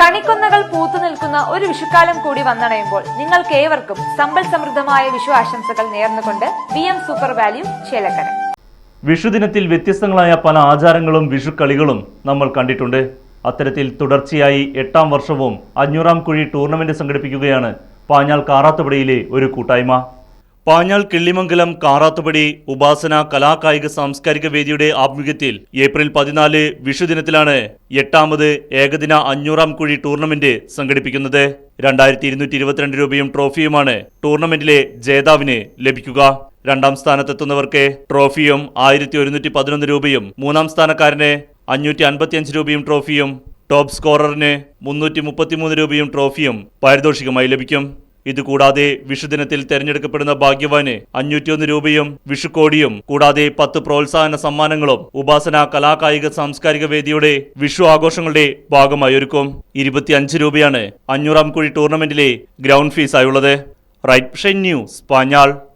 കണിക്കൊന്നകൾ പൂത്തു നിൽക്കുന്ന ഒരു വിഷുക്കാലം കൂടി വന്നണയുമ്പോൾ നിങ്ങൾക്ക് ഏവർക്കും സമ്പൽ സമൃദ്ധമായ വിഷു ആശംസകൾ നേർന്നുകൊണ്ട് V M super value Chelakkara. വിഷുദിനത്തിൽ വ്യത്യസ്തങ്ങളായ പല ആചാരങ്ങളും വിഷുക്കളികളും നമ്മൾ കണ്ടിട്ടുണ്ട്. അത്തരത്തിൽ തുടർച്ചയായി എട്ടാം വർഷവും അഞ്ഞൂറാം കുഴി ടൂർണമെന്റ് സംഘടിപ്പിക്കുകയാണ് പാഞ്ഞാൽ കാറാത്തുപടിയിലെ ഒരു കൂട്ടായ്മ. പാഞ്ഞാൾ കിള്ളിമംഗലം കാറാത്തുപടി ഉപാസന കലാകായിക സാംസ്കാരിക വേദിയുടെ ആഭിമുഖ്യത്തിൽ ഏപ്രിൽ പതിനാല് വിഷുദിനത്തിലാണ് എട്ടാമത് ഏകദിന അഞ്ഞൂറാം കുഴി ടൂർണമെന്റ് സംഘടിപ്പിക്കുന്നത്. രണ്ടായിരത്തി ഇരുന്നൂറ്റി ഇരുപത്തിരണ്ട് രൂപയും ട്രോഫിയുമാണ് ടൂർണമെന്റിലെ ജേതാവിന് ലഭിക്കുക. രണ്ടാം സ്ഥാനത്തെത്തുന്നവർക്ക് ട്രോഫിയും ആയിരത്തി ഒരുന്നൂറ്റി പതിനൊന്ന് രൂപയും മൂന്നാം സ്ഥാനക്കാരന് അഞ്ഞൂറ്റി അൻപത്തിയഞ്ച് രൂപയും ട്രോഫിയും ടോപ്പ് സ്കോററിന് മുന്നൂറ്റി മുപ്പത്തിമൂന്ന് രൂപയും ട്രോഫിയും പാരിതോഷികമായി ലഭിക്കും. ഇതുകൂടാതെ വിഷുദിനത്തിൽ തെരഞ്ഞെടുക്കപ്പെടുന്ന ഭാഗ്യവാന് അഞ്ഞൂറ്റിയൊന്ന് രൂപയും വിഷുക്കോടിയും കൂടാതെ പത്ത് പ്രോത്സാഹന സമ്മാനങ്ങളും ഉപാസന കലാകായിക സാംസ്കാരിക വേദിയുടെ വിഷു ആഘോഷങ്ങളുടെ ഭാഗമായി ഒരുക്കും ഇരുപത്തിയഞ്ച് രൂപയാണ് അഞ്ഞൂറാം കുഴി ടൂർണമെന്റിലെ ഗ്രൗണ്ട് ഫീസായുള്ളത്. Right news Panjal.